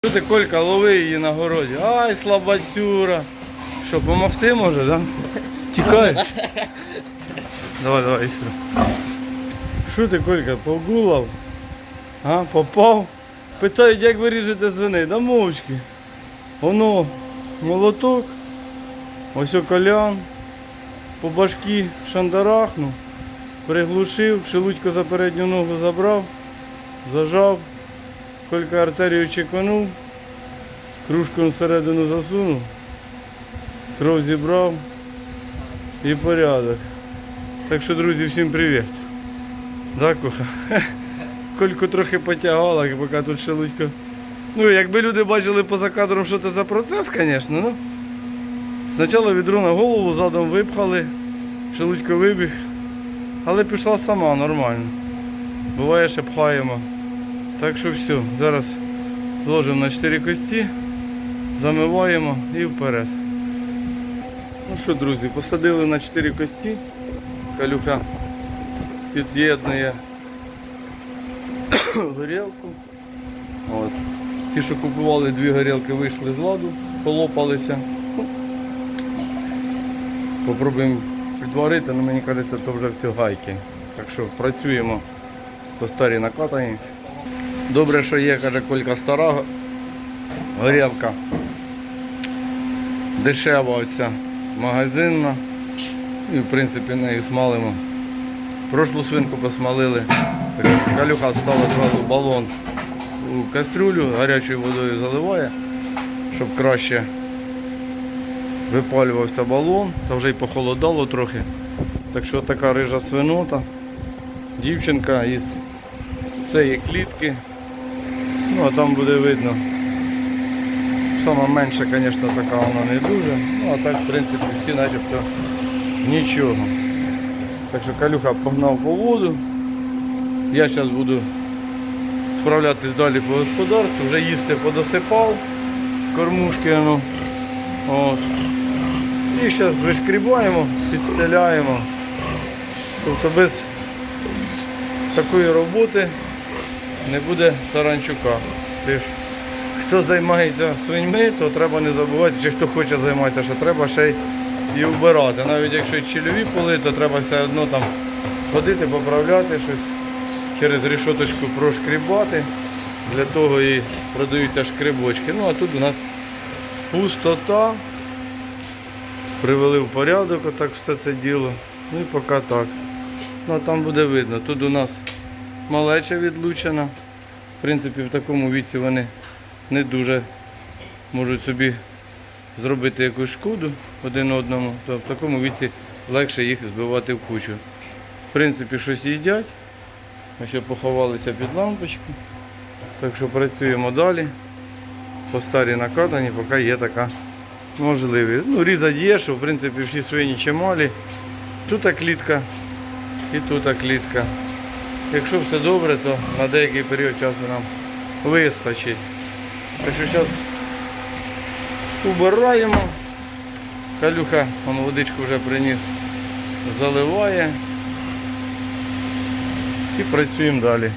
Ти, Колька, лови її на городі. Ай, слабацюра. Що, помогти може, да? Тікай. Давай, давай, іскра. Що ти, Колька, погулав? А, попав? Питають, як ви ріжете свиней, да мовчки. Воно молоток, ось о колян, по башки шандарахнув, приглушив, шелудько за передню ногу забрав, зажав, кілька артерію чеканув, кружку всередину засунув, кров зібрав і порядок. Так що, друзі, всім привіт. Да, Куха? Кольку трохи потягала, поки тут шелудько. Ну, якби люди бачили поза кадром, що це за процес, звісно, ну. Спочатку відро на голову, задом випхали, шелудько вибіг, але пішла сама нормально. Буває, ще пхаємо. Так що все, зараз зложимо на 4 кості, замиваємо і вперед. Ну що, друзі, посадили на 4 кості. Калюха під'єднує горілку. От. Ті, що купували дві горілки, вийшли з ладу, полопалися. Ну, Попробуємо підварити, але мені кажеться, то вже все гайки. Так що працюємо по старій накатані. Добре, що є, каже Колька стара горілка. Дешева оця магазинна. І в принципі нею смалимо. Прошлу свинку посмалили. Калюха стала зразу балон у кастрюлю, гарячою водою заливає, щоб краще випалювався балон, та вже й похолодало трохи. Так що така рижа свинота, дівчинка із цієї клітки. Ну а там буде видно. Сама менша, звісно, така вона не дуже. Ну а так, в принципі, всі начебто нічого. Так що Калюха погнав по воду. Я зараз буду справлятись далі по господарству, вже їсти подосипав кормушки. Ну. От. І зараз вишкрібаємо, підстеляємо. Тобто без такої роботи не буде таранчука. Ти ж, хто займається свиньми, то треба не забувати, чи хто хоче займатися, що треба ще й і вбирати. Навіть якщо чільові поли, то треба все одно там ходити, поправляти щось, через рішоточку прошкрібати. Для того і продаються шкрибочки. Ну а тут у нас пустота. Привели в порядок отак все це діло. Ну і поки так. Ну а там буде видно. Тут у нас малеча відлучена. В принципі, в такому віці вони не дуже можуть собі зробити якусь шкоду один одному, то в такому віці легше їх збивати в кучу. В принципі, щось їдять. Ще поховалися під лампочку. Так що працюємо далі. По старій накатані, поки є така можливість. Ну, різать є, що в принципі всі свині чималі. Тут клітка і тут клітка. Якщо все добре, то на деякий період часу нам вистачить. Так що зараз убираємо. Калюха, он водичку вже приніс, заливає. І працюємо далі.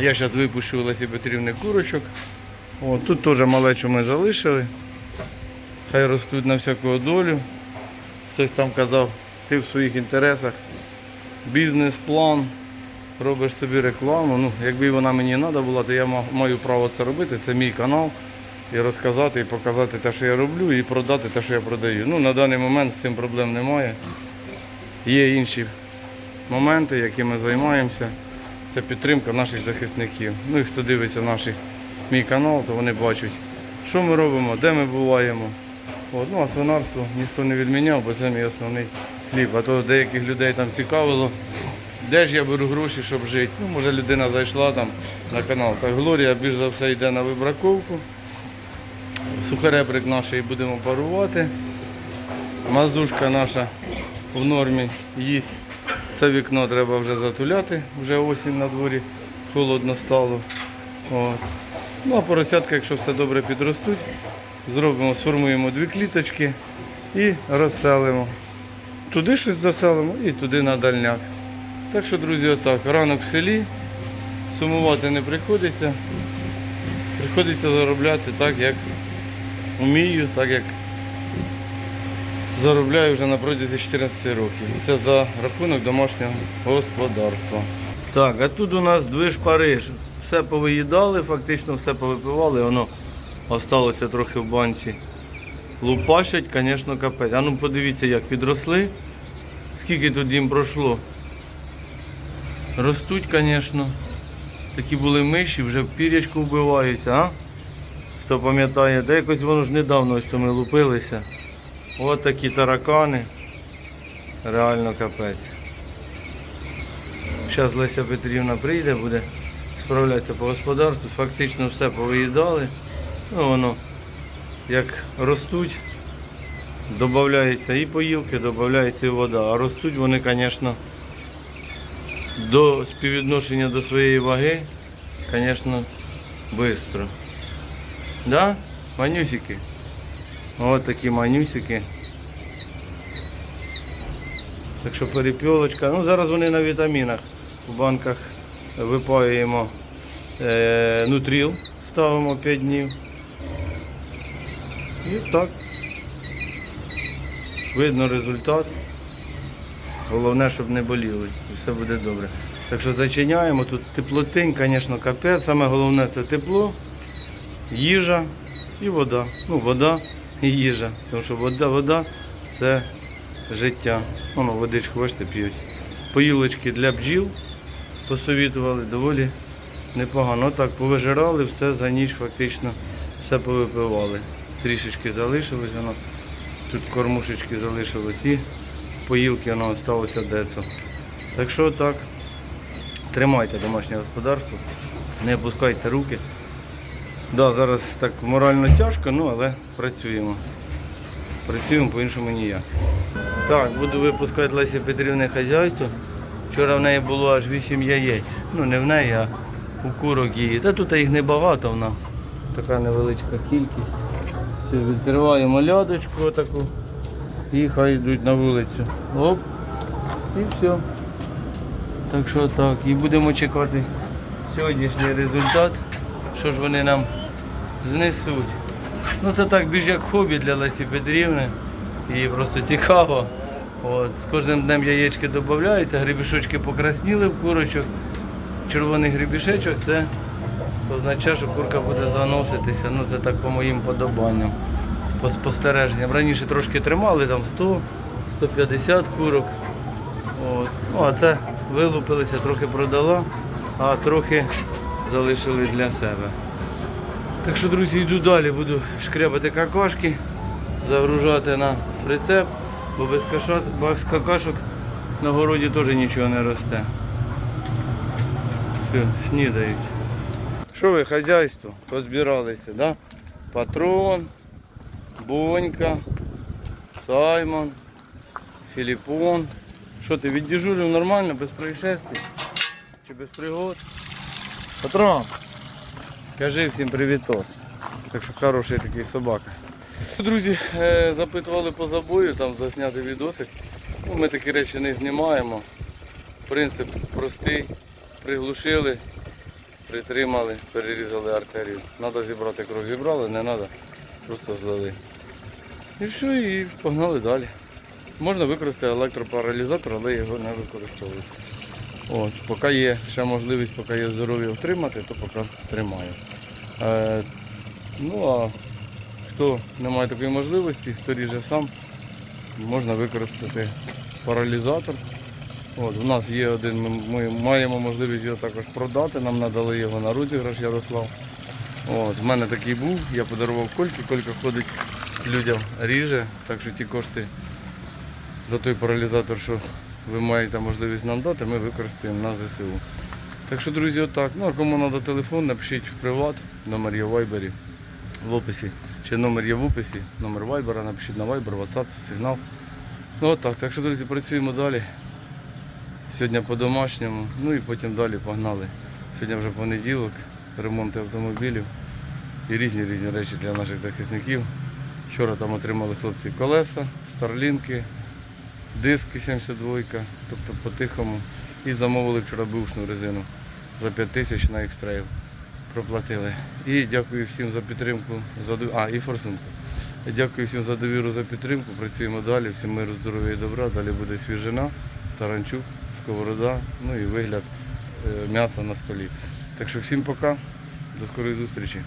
Я зараз випущу Лесі Петрівни курочок. О, тут теж малечу ми залишили. Хай ростуть на всяку долю. Хтось там казав, ти в своїх інтересах. Бізнес-план, робиш собі рекламу. Ну, якби вона мені треба була, то я маю право це робити. Це мій канал. І розказати, і показати те, що я роблю, і продати те, що я продаю. Ну, на даний момент з цим проблем немає. Є інші моменти, якими займаємося. Це підтримка наших захисників. Ну і хто дивиться наш мій канал, то вони бачать, що ми робимо, де ми буваємо. От. Ну а свинарство ніхто не відміняв, бо це мій основний хліб. А то деяких людей там цікавило, де ж я беру гроші, щоб жити. Ну, може людина зайшла там на канал. Так Глорія більш за все йде на вибраковку. Сухаребрик наш будемо парувати. Мазушка наша в нормі їсть. Це вікно треба вже затуляти, вже осінь на дворі, холодно стало. От. Ну а поросятка, якщо все добре підростуть, зробимо, сформуємо дві кліточки і розселимо. Туди щось заселимо і туди на дальняк. Так що, друзі, отак, ранок в селі, сумувати не приходиться. Приходиться заробляти так, як вмію, так як заробляю вже на протязі 14 років. Це за рахунок домашнього господарства. Так, а тут у нас движ Париж. Все повиїдали, фактично все повипивали, воно осталося трохи в банці. Лупашать, звісно, капець. А ну подивіться, як підросли. Скільки тут їм пройшло. Ростуть, звісно. Такі були миші, вже в пірячку вбиваються, а? Хто пам'ятає, та якось воно ж недавно ось ми лупилися. От такі таракани. Реально капець. Зараз Леся Петрівна прийде, буде справлятися по господарству. Фактично все повиїдали. Ну воно як ростуть, додається і поїлки, додається і вода. А ростуть вони, звісно, до співвідношення до своєї ваги, звісно, швидко. Да? Манюсики? Ось такі манюсики. Так що перепілочка. Ну зараз вони на вітамінах. У банках випаюємо е, нутріл, ставимо 5 днів. І так. Видно результат. Головне, щоб не боліли. І все буде добре. Так що зачиняємо. Тут теплотинь, звісно, капець. Саме головне це тепло, їжа і вода. Ну, вода і їжа. Тому що вода, вода це життя. Воно водичку, бачите, п'ють. Поїлочки для бджіл посовітували, доволі непогано. Так, повижирали, все за ніч фактично все повипивали. Трішечки залишилось воно. Тут кормушечки залишилось і поїлки воно залишилося децо. Так що так, тримайте домашнє господарство, не опускайте руки. Да, зараз так морально тяжко, ну але працюємо. Працюємо по-іншому ніяк. Так, буду випускати Лесі Петрівни хазяйство. Вчора в неї було аж 8 яєць. Ну не в неї, а у курок її. Та тут їх небагато в нас. Така невеличка кількість. Все, відкриваємо лядочку отаку. І хай йдуть на вулицю. Оп. І все. Так що так. І будемо чекати сьогоднішній результат. Що ж вони нам знесуть. Ну це так більш як хобі для Лесі Петрівни. Їй просто цікаво. От, з кожним днем яєчки додаються, грибішочки покрасніли в курочок. Червоний грибішечок це означає, що курка буде заноситися. Ну це так по моїм подобанням. По спостереженням. Раніше трошки тримали, там 100-150 курок. От. Ну, а це вилупилися, трохи продала, а трохи залишили для себе. Так що, друзі, йду далі, буду шкрябати какашки, загружати на прицеп, бо без, какашок на городі теж нічого не росте. Все, снідають. Що ви, хазяйство, позбиралися, да? Патрон, Бонька, Саймон, Філіпон. Що ти віддежурив нормально, без происшествий? Чи без пригод? Патрон! Кажи всім привітос. Так що хороший такий собака. Друзі, е, запитували по забою, там засняти відосик. Ну, ми такі речі не знімаємо. Принцип простий. Приглушили, притримали, перерізали артерію. Треба зібрати кров, зібрали, не треба, просто злили. І все, і погнали далі. Можна використати електропаралізатор, але його не використовують. От, поки є ще можливість, поки є здоров'я втримати, то поки тримаю. Е, ну а хто не має такої можливості, хто ріже сам, можна використати паралізатор. От, у нас є один, ми маємо можливість його також продати, нам надали його на розіграш Ярослав. От, в мене такий був, я подарував кольки, колька ходить людям ріже, так що ті кошти за той паралізатор, що ви маєте можливість нам дати, ми використаємо на ЗСУ. Так що, друзі, отак. Ну а кому треба телефон, напишіть в приват, номер є в вайбері в описі. Ще номер є в описі, номер вайбера, напишіть на вайбер, WhatsApp, сигнал. Ну отак. Так що, друзі, працюємо далі. Сьогодні по-домашньому, ну і потім далі погнали. Сьогодні вже понеділок, ремонт автомобілів і різні різні речі для наших захисників. Вчора там отримали хлопці колеса, старлінки, диски 72, тобто по-тихому. І замовили вчора бушну резину за 5 тисяч на X-Trail. проплатили. І дякую всім за підтримку. За... А, і форсунку. Дякую всім за довіру, за підтримку. Працюємо далі. Всім миру, здоров'я і добра. Далі буде свіжина, таранчук, сковорода, ну і вигляд е, м'яса на столі. Так що всім пока, до скорої зустрічі.